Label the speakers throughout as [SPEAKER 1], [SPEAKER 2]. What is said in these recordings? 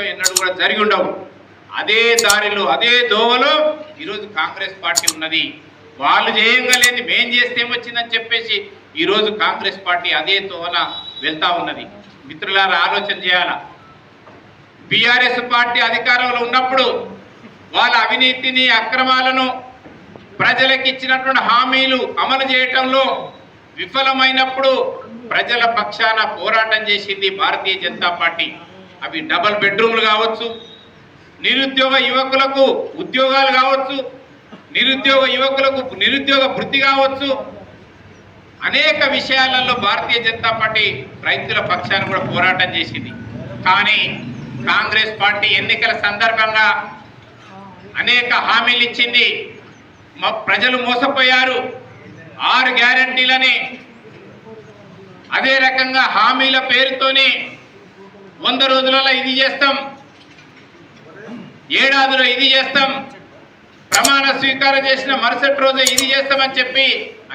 [SPEAKER 1] ఎన్నడూ కూడా జరిగి ఉండవు. అదే దారిలో అదే దోవలో ఈరోజు కాంగ్రెస్ పార్టీ ఉన్నది. వాళ్ళు చేయగలేని మేం చేస్తే ఏమొచ్చిందని చెప్పేసి ఈరోజు కాంగ్రెస్ పార్టీ అదే దోవన వెళ్తా ఉన్నది. మిత్రులారా ఆలోచన చేయాలా? బీఆర్ఎస్ పార్టీ అధికారంలో ఉన్నప్పుడు వాళ్ళ అవినీతిని అక్రమాలను ప్రజలకు ఇచ్చినటువంటి హామీలు అమలు చేయటంలో విఫలమైనప్పుడు ప్రజల పక్షాన పోరాటం చేసింది భారతీయ జనతా పార్టీ. అవి డబల్ బెడ్రూమ్లు కావచ్చు నిరుద్యోగ యువకులకు ఉద్యోగాలు కావచ్చు నిరుద్యోగ యువకులకు నిరుద్యోగ వృత్తి కావచ్చు. అనేక విషయాలలో భారతీయ జనతా పార్టీ రైతుల పక్షాన్ని కూడా పోరాటం చేసింది. కానీ కాంగ్రెస్ పార్టీ ఎన్నికల సందర్భంగా అనేక హామీలు ఇచ్చింది. ప్రజలు మోసపోయారు. ఆరు గ్యారంటీలని అదే రకంగా హామీల పేరుతోనే వంద రోజులలో ఇది చేస్తాం. ఏడాదిలో ఇది చేస్తాం. ప్రమాణ స్వీకారం చేసిన మరుసటి రోజే ఇది చేస్తామని చెప్పి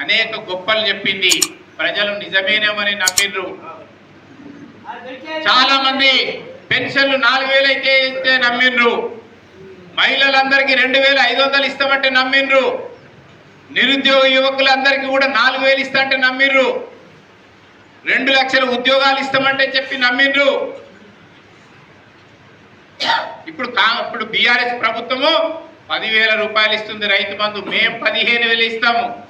[SPEAKER 1] అనేక గొప్పలు చెప్పింది. ప్రజలు నిజమేనేమని నమ్మిండ్రు. చాలా మంది పెన్షన్లు నాలుగు వేలు అయితే ఇస్తే నమ్మిండ్రు. మహిళలందరికీ రెండు వేల ఐదు వందలు ఇస్తామంటే నమ్మిండ్రు. నిరుద్యోగ యువకులందరికీ కూడా నాలుగు వేలు ఇస్తామంటే నమ్మిండ్రు. రెండు లక్షల ఉద్యోగాలు ఇస్తామంటే చెప్పి నమ్మిండ్రు. ఇప్పుడు కా ఇప్పుడు బీఆర్ఎస్ ప్రభుత్వము పదివేల రూపాయలు ఇస్తుంది రైతు బంధు. మేము పదిహేను వేలు ఇస్తాము.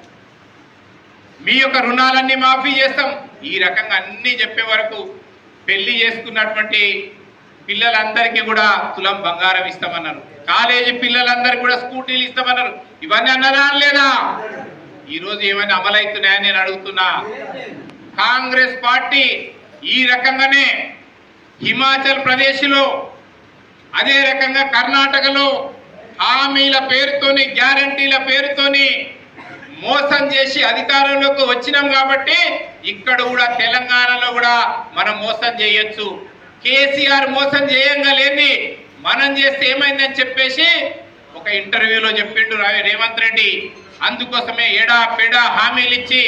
[SPEAKER 1] మీ యొక్క రుణాలన్నీ మాఫీ చేస్తాం. ఈ రకంగా అన్నీ చెప్పే వరకు పెళ్ళి చేసుకున్నటువంటి పిల్లలందరికీ కూడా తులం బంగారం ఇస్తామన్నారు. కాలేజీ పిల్లలందరికీ కూడా స్కూటీలు ఇస్తామన్నారు. ఇవన్నీ అన్నదా లేదా ఈరోజు ఏమైనా అమలవుతున్నాయని నేను అడుగుతున్నా. కాంగ్రెస్ పార్టీ ఈ రకంగానే హిమాచల్ ప్రదేశ్లో అదే రకంగా కర్ణాటకలో హామీల పేరుతోని గ్యారంటీల పేరుతోని మోసం చేసి అధికారంలోకి వచ్చినాం కాబట్టి ఇక్కడ కూడా తెలంగాణలో కూడా మనం మోసం చేయొచ్చు. కేసీఆర్ మోసం చేయంగా లేని మనం చేస్తే ఏమైందని చెప్పేసి ఒక ఇంటర్వ్యూలో చెప్పిండు రావి రేవంత్ రెడ్డి. అందుకోసమే ఏడా పేడా హామీలు ఇచ్చి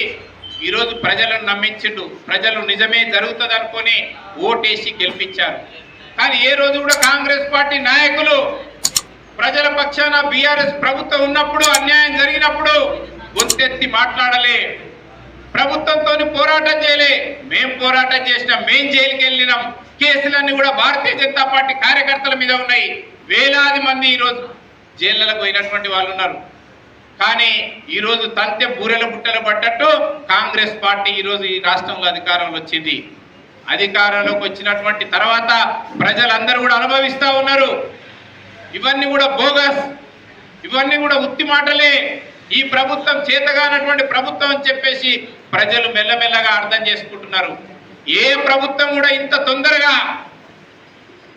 [SPEAKER 1] ఈరోజు ప్రజలను నమ్మించిండు. ప్రజలు నిజమే జరుగుతుంది అనుకొని ఓటేసి గెలిపించారు. కానీ ఏ రోజు కూడా కాంగ్రెస్ పార్టీ నాయకులు ప్రజల పక్షాన బీఆర్ఎస్ ప్రభుత్వం ఉన్నప్పుడు అన్యాయం జరిగినప్పుడు గొంతెత్తి మాట్లాడలే. ప్రభుత్వంతో పోరాటం చేయలే. మేం పోరాటం చేసినాం మేం జైలుకి వెళ్ళినాం. కేసులన్నీ కూడా భారతీయ జనతా పార్టీ కార్యకర్తల మీద ఉన్నాయి. వేలాది మంది ఈరోజు జైళ్ళకు పోయినటువంటి వాళ్ళు ఉన్నారు. కానీ ఈరోజు తంతె బూరెల బుట్టలు పడ్డట్టు కాంగ్రెస్ పార్టీ ఈరోజు ఈ రాష్ట్రంలో అధికారంలో వచ్చింది. అధికారంలోకి వచ్చినటువంటి తర్వాత ప్రజలందరూ కూడా అనుభవిస్తూ ఉన్నారు. ఇవన్నీ కూడా బోగస్. ఇవన్నీ కూడా ఉత్తి మాటలే. ఈ ప్రభుత్వం చేతగానటువంటి ప్రభుత్వం అని చెప్పేసి ప్రజలు మెల్లమెల్లగా అర్థం చేసుకుంటున్నారు. ఏ ప్రభుత్వం కూడా ఇంత తొందరగా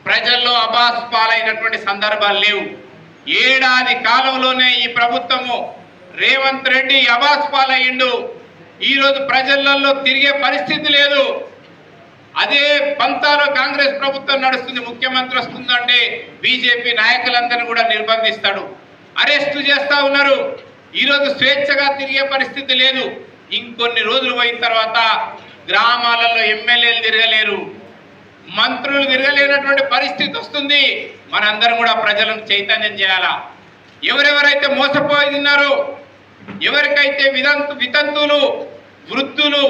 [SPEAKER 1] ప్రజల్లో అబాస్ పాలైనటువంటి సందర్భాలు లేవు. ఏడాది కాలంలోనే ఈ ప్రభుత్వము రేవంత్ రెడ్డి అబాస్ పాలయ్యిండు. ఈరోజు ప్రజలలో తిరిగే పరిస్థితి లేదు. అదే పంతాలో కాంగ్రెస్ ప్రభుత్వం నడుస్తుంది ముఖ్యమంత్రి వస్తుందంటే బీజేపీ నాయకులందరినీ కూడా నిర్బంధిస్తాడు. అరెస్టు చేస్తా ఉన్నారు. ఈరోజు స్వేచ్ఛగా తిరిగే పరిస్థితి లేదు. ఇంకొన్ని రోజులు పోయిన తర్వాత గ్రామాలలో ఎమ్మెల్యేలు తిరగలేరు. మంత్రులు తిరగలేనటువంటి పరిస్థితి వస్తుంది. మనందరం కూడా ప్రజలను చైతన్యం చేయాలా? ఎవరెవరైతే మోసపోయి ఉన్నారో ఎవరికైతే విదంతు వితంతువులు వృద్ధులు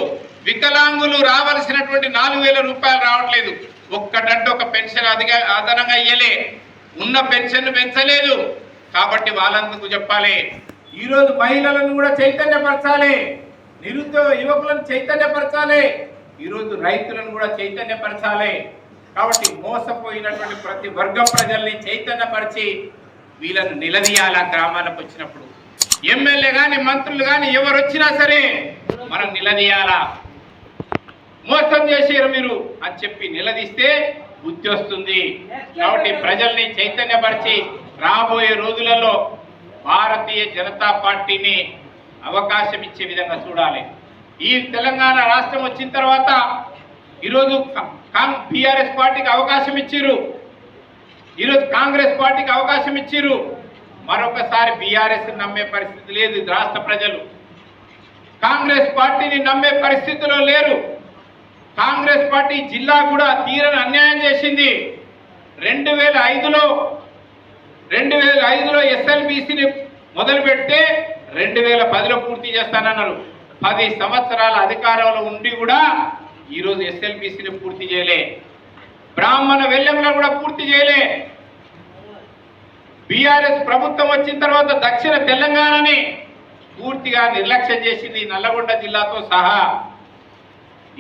[SPEAKER 1] వికలాంగులు రావాల్సినటువంటి నాలుగు వేల రూపాయలు రావట్లేదు. ఒక్కటంటే ఒక పెన్షన్ అదిగా అదనంగా ఇయ్యలే. ఉన్న పెన్షన్ పెంచలేదు. కాబట్టి వాళ్ళందుకు చెప్పాలి. ఈరోజు మహిళలను కూడా చైతన్యపరచాలి. నిరుద్యోగ యువకులను చైతన్యపరచాలి. ఈరోజు రైతులను కూడా చైతన్యపరచాలి. కాబట్టి మోసపోయినటువంటి ప్రతి వర్గం ప్రజల్ని చైతన్యపరిచి వీళ్ళను నిలదీయాలి ఆ గ్రామాలకు వచ్చినప్పుడు. ఎమ్మెల్యే కానీ మంత్రులు కానీ ఎవరు వచ్చినా సరే మనం నిలదీయాలా? మోసం చేసారు మీరు అని చెప్పి నిలదీస్తే బుద్ధి వస్తుంది. కాబట్టి ప్రజల్ని చైతన్యపరిచి రాబోయే రోజులలో భారతీయ జనతా పార్టీని అవకాశం ఇచ్చే విధంగా చూడాలి. ఈ తెలంగాణ రాష్ట్రం వచ్చిన తర్వాత ఈరోజు బీఆర్ఎస్ పార్టీకి అవకాశం ఇచ్చిర్రు. ఈరోజు కాంగ్రెస్ పార్టీకి అవకాశం ఇచ్చిర్రు. మరొకసారి బీఆర్ఎస్ నమ్మే పరిస్థితి లేదు రాష్ట్ర ప్రజలు. కాంగ్రెస్ పార్టీని నమ్మే పరిస్థితిలో లేరు. కాంగ్రెస్ పార్టీ జిల్లా కూడా తీరని అన్యాయం చేసింది. రెండు వేల ఐదులో రెండు వేల ఐదులో ఎస్ఎల్బిసిని మొదలు పెడితే రెండు వేల పదిలో పూర్తి చేస్తానన్నారు. పది సంవత్సరాల అధికారంలో ఉండి కూడా ఈరోజు ఎస్ఎల్బిసిని పూర్తి చేయలే. బ్రాహ్మణ వెల్లెంలో కూడా పూర్తి చేయలే. బీఆర్ఎస్ ప్రభుత్వం వచ్చిన తర్వాత దక్షిణ తెలంగాణని పూర్తిగా నిర్లక్ష్యం చేసింది నల్లగొండ జిల్లాతో సహా.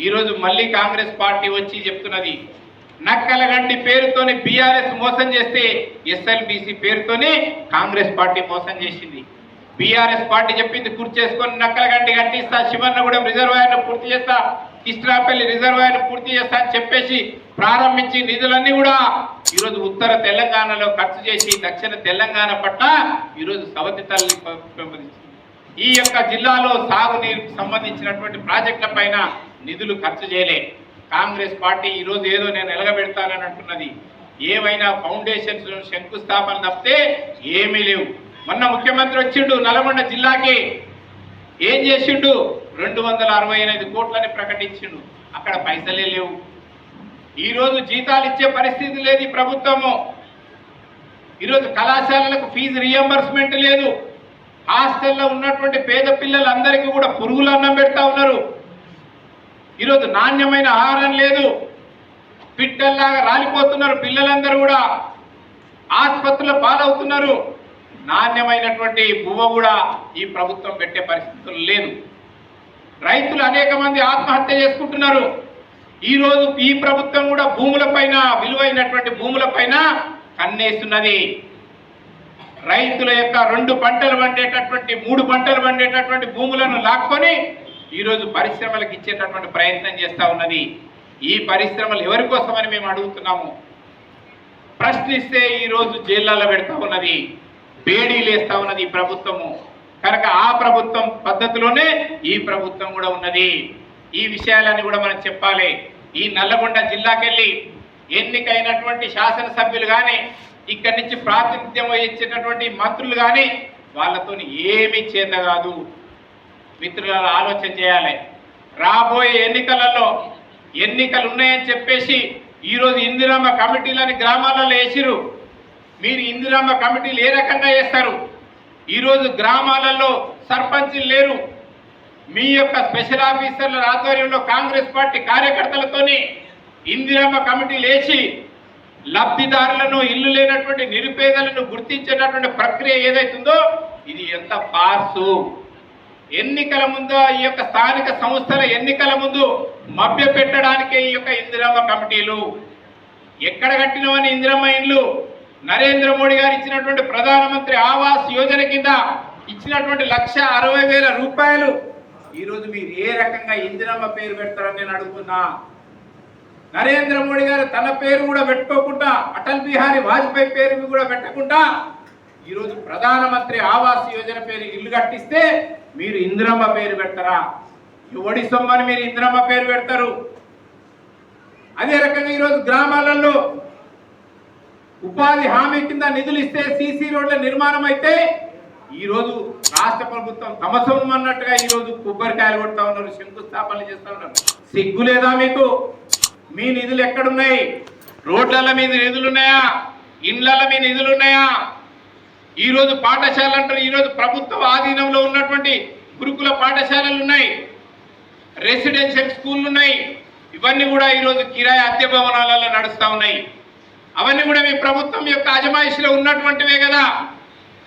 [SPEAKER 1] ఈరోజు మళ్ళీ కాంగ్రెస్ పార్టీ వచ్చి చెప్తున్నది నక్కలగండి పేరుతోని బీఆర్ఎస్ మోసం చేస్తే ఎస్ఎల్బిసి పేరుతోనే కాంగ్రెస్ పార్టీ మోసం చేసింది. బీఆర్ఎస్ పార్టీ చెప్పింది గుర్తు చేసుకొని నక్కలగండి కట్టిస్తా శివన్నగూడెం రిజర్వాయర్ను పూర్తి చేస్తా కిస్ట్రాపల్లి రిజర్వాయర్ను పూర్తి చేస్తా అని చెప్పేసి ప్రారంభించి నిధులన్నీ కూడా ఈరోజు ఉత్తర తెలంగాణలో ఖర్చు చేసి దక్షిణ తెలంగాణ పట్ల ఈరోజు సవతి తల్లి పెంపొందించింది. ఈ యొక్క జిల్లాలో సాగునీరుకు సంబంధించినటువంటి ప్రాజెక్టుల పైన నిధులు ఖర్చు చేయలే. కాంగ్రెస్ పార్టీ ఈరోజు ఏదో నేను ఎలగబెడతానని అంటున్నది. ఏమైనా ఫౌండేషన్స్ శంకుస్థాపన తప్పితే ఏమీ లేవు. మొన్న ముఖ్యమంత్రి వచ్చిండు నల్గొండ జిల్లాకి. ఏం చేసిండు? రెండు వందల అరవై ఎనిమిది కోట్లని ప్రకటించిండు. అక్కడ పైసలే లేవు. ఈరోజు జీతాలు ఇచ్చే పరిస్థితి లేదు ప్రభుత్వము. ఈరోజు కళాశాలలకు ఫీజు రియంబర్స్మెంట్ లేదు. హాస్టల్లో ఉన్నటువంటి పేద పిల్లలందరికీ కూడా పురుగులు అన్నం పెడతా ఉన్నారు. ఈరోజు నాణ్యమైన ఆహారం లేదు. పిట్టల్లాగా రాలిపోతున్నారు పిల్లలందరూ కూడా. ఆసుపత్రుల పాలవుతున్నారు. నాణ్యమైనటువంటి బువ్వ కూడా ఈ ప్రభుత్వం పెట్టే పరిస్థితులు లేదు. రైతులు అనేక మంది ఆత్మహత్య చేసుకుంటున్నారు. ఈ రోజు ఈ ప్రభుత్వం కూడా భూములపైన విలువైనటువంటి భూములపైన కన్నేస్తున్నది. రైతుల యొక్క రెండు పంటలు పండేటటువంటి మూడు పంటలు పండేటటువంటి భూములను లాక్కొని ఈరోజు పరిశ్రమలకు ఇచ్చేటటువంటి ప్రయత్నం చేస్తూ ఉన్నది. ఈ పరిశ్రమలు ఎవరి కోసమని మేము అడుగుతున్నాము? ప్రశ్నిస్తే ఈరోజు జైళ్ళలో పెడతా ఉన్నది. బేడీలు వేస్తా ఉన్నది ఈ ప్రభుత్వము. కనుక ఆ ప్రభుత్వం పద్ధతిలోనే ఈ ప్రభుత్వం కూడా ఉన్నది. ఈ విషయాలన్నీ కూడా మనం చెప్పాలి. ఈ నల్లగొండ జిల్లాకెళ్ళి ఎన్నికైనటువంటి శాసనసభ్యులు కానీ ఇక్కడి నుంచి ప్రాతినిధ్యం వహించేటటువంటి మంత్రులు కానీ వాళ్ళతో ఏమీ చేత కాదు. మిత్రులను ఆలోచన చేయాలి. రాబోయే ఎన్నికలలో ఎన్నికలు ఉన్నాయని చెప్పేసి ఈరోజు ఇందిరామ్మ కమిటీలని గ్రామాలలో వేసిరు మీరు ఇందిరామ్మ కమిటీలు ఏ రకంగా వేస్తారు? ఈరోజు గ్రామాలలో సర్పంచులు లేరు. మీ యొక్క స్పెషల్ ఆఫీసర్ల ఆధ్వర్యంలో కాంగ్రెస్ పార్టీ కార్యకర్తలతోని ఇందిరామ్మ కమిటీలు వేసి లబ్ధిదారులను ఇల్లు లేనటువంటి నిరుపేదలను గుర్తించేటటువంటి ప్రక్రియ ఏదైతుందో ఇది ఎంత ఫార్సు. ఎన్నికల ముందు ఈ యొక్క స్థానిక సంస్థల ఎన్నికల ముందు మభ్య పెట్టడానికే ఈ యొక్క ఇందిరమ్మ కమిటీలు. ఎక్కడ కట్టినవని ఇందిరమ్మ ఇండ్లు? నరేంద్ర మోడీ గారు ఇచ్చినటువంటి ప్రధానమంత్రి ఆవాస్ యోజన కింద ఇచ్చినటువంటి లక్ష అరవై వేల రూపాయలు. ఈరోజు మీరు ఏ రకంగా ఇందిరమ్మ పేరు పెడతారని నేను అడుగుతున్నా. నరేంద్ర మోడీ గారు తన పేరు కూడా పెట్టుకోకుండా అటల్ బిహారీ వాజ్పేయి పేరు కూడా పెట్టకుండా ఈరోజు ప్రధానమంత్రి ఆవాస్ యోజన పేరు ఇల్లు కట్టిస్తే మీరు ఇందిరమ్మ పేరు పెడతారా? ఎవడి సొమ్మని మీరు ఇందిరమ్మ పేరు పెడతారు. అదే రకంగా ఈరోజు గ్రామాలలో ఉపాధి హామీ కింద నిధులు ఇస్తే సీసీ రోడ్ల నిర్మాణం అయితే ఈరోజు రాష్ట్ర ప్రభుత్వం తమ సొమ్ము అన్నట్టుగా ఈరోజు కొబ్బరికాయలు కొడతా ఉన్నారు శంకుస్థాపనలు చేస్తా ఉన్నారు. సిగ్గు లేదా మీకు? మీ నిధులు ఎక్కడున్నాయి? రోడ్ల మీద నిధులు ఉన్నాయా? ఇండ్ల మీ నిధులు ఉన్నాయా? ఈరోజు పాఠశాల అంటారు ఈరోజు ప్రభుత్వ ఆధీనంలో ఉన్నటువంటి గురుకుల పాఠశాలలు ఉన్నాయి. రెసిడెన్షియల్ స్కూళ్ళు ఉన్నాయి. ఇవన్నీ కూడా ఈరోజు కిరాయి అద్దె భవనాలలో నడుస్తూ ఉన్నాయి. అవన్నీ కూడా మీ ప్రభుత్వం యొక్క అజమాయిషిలో ఉన్నటువంటివే కదా.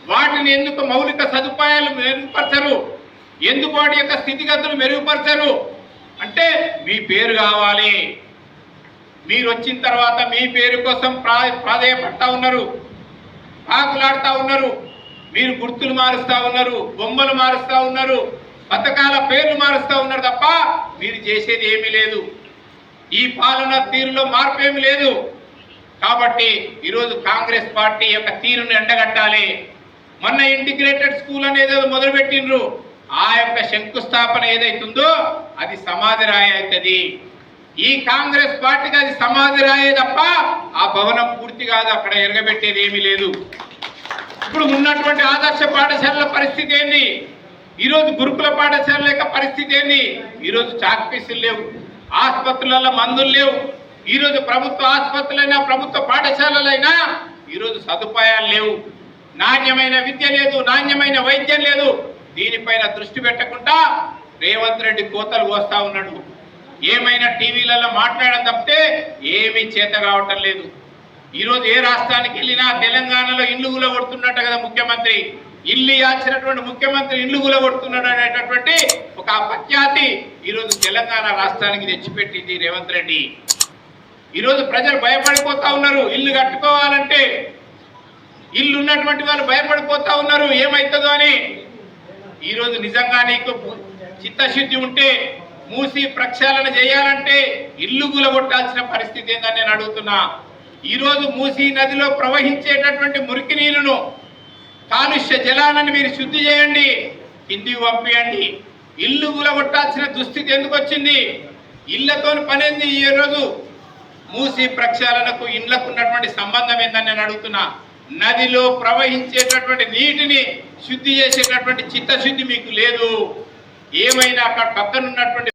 [SPEAKER 1] వాటిని ఎందుకు మౌలిక సదుపాయాలు మెరుగుపరచరు? ఎందుకు వాటి యొక్క స్థితిగతులు మెరుగుపరచరు? అంటే మీ పేరు కావాలి. మీరు వచ్చిన తర్వాత మీ పేరు కోసం ప్రా ప్రాధేయపడతా ఉన్నారు. ఆకులాడుతా ఉన్నారు. మీరు గుర్తులు మారుస్తూ ఉన్నారు బొమ్మలు మారుస్తూ ఉన్నారు పథకాల పేర్లు మారుస్తూ ఉన్నారు తప్ప మీరు చేసేది ఏమీ లేదు. ఈ పాలన తీరులో మార్పు ఏమీ లేదు. కాబట్టి ఈరోజు కాంగ్రెస్ పార్టీ యొక్క తీరును ఎండగట్టాలి. మొన్న ఇంటిగ్రేటెడ్ స్కూల్ అనేది ఏదో మొదలుపెట్టిండ్రు. ఆ యొక్క శంకుస్థాపన ఏదైతుందో అది సమాధి రాయి అవుతుంది. ఈ కాంగ్రెస్ పార్టీకి అది సమాధి రాయే తప్ప ఆ భవనం పూర్తి కాదు అక్కడ ఎరగబెట్టేది ఏమీ లేదు. ఇప్పుడు ఉన్నటువంటి ఆదర్శ పాఠశాలల పరిస్థితి ఏంది? ఈరోజు గురుకుల పాఠశాలల యొక్క పరిస్థితి ఏంది? ఈరోజు చాక్పీసులు లేవు ఆసుపత్రులలో మందులు లేవు. ఈరోజు ప్రభుత్వ ఆసుపత్రులైనా ప్రభుత్వ పాఠశాలలైనా ఈరోజు సదుపాయాలు లేవు. నాణ్యమైన విద్య లేదు నాణ్యమైన వైద్యం లేదు. దీనిపైన దృష్టి పెట్టకుండా రేవంత్ రెడ్డి కోతలు వస్తా ఉన్నాడు. ఏమైనా టీవీలలో మాట్లాడడం తప్పితే ఏమీ చేత కావటం లేదు. ఈరోజు ఏ రాష్ట్రానికి వెళ్ళినా తెలంగాణలో ఇల్లు గులగొడుతున్నట్టు కదా ముఖ్యమంత్రి. ఇల్లు యాచినటువంటి ముఖ్యమంత్రి ఇల్లు గులగొడుతున్నాడు అనేటటువంటి ఒక అపఖ్యాతి ఈరోజు తెలంగాణ రాష్ట్రానికి తెచ్చిపెట్టింది రేవంత్ రెడ్డి. ఈరోజు ప్రజలు భయపడిపోతా ఉన్నారు ఇల్లు కట్టుకోవాలంటే. ఇల్లు ఉన్నటువంటి వాళ్ళు భయపడిపోతా ఉన్నారు ఏమవుతుందో అని. ఈరోజు నిజంగా నీకు చిత్తశుద్ధి ఉంటే మూసి ప్రక్షాళన చేయాలంటే ఇల్లు గులగొట్టాల్సిన పరిస్థితి ఏందని నేను అడుగుతున్నా. ఈరోజు మూసి నదిలో ప్రవహించేటటువంటి మురికి నీళ్ళను కాలుష్య జలాలను మీరు శుద్ధి చేయండి కిందికి పంపియండి. ఇల్లు గులగొట్టాల్సిన దుస్థితి ఎందుకు వచ్చింది? ఇళ్ళతో పనేంది ఈరోజు మూసి ప్రక్షాళనకు ఇళ్ళకు ఉన్నటువంటి సంబంధం ఏందని నేను అడుగుతున్నా. నదిలో ప్రవహించేటటువంటి నీటిని శుద్ధి చేసేటటువంటి చిత్తశుద్ధి మీకు లేదు. ఏమైనా అక్కడ పక్కనున్నటువంటి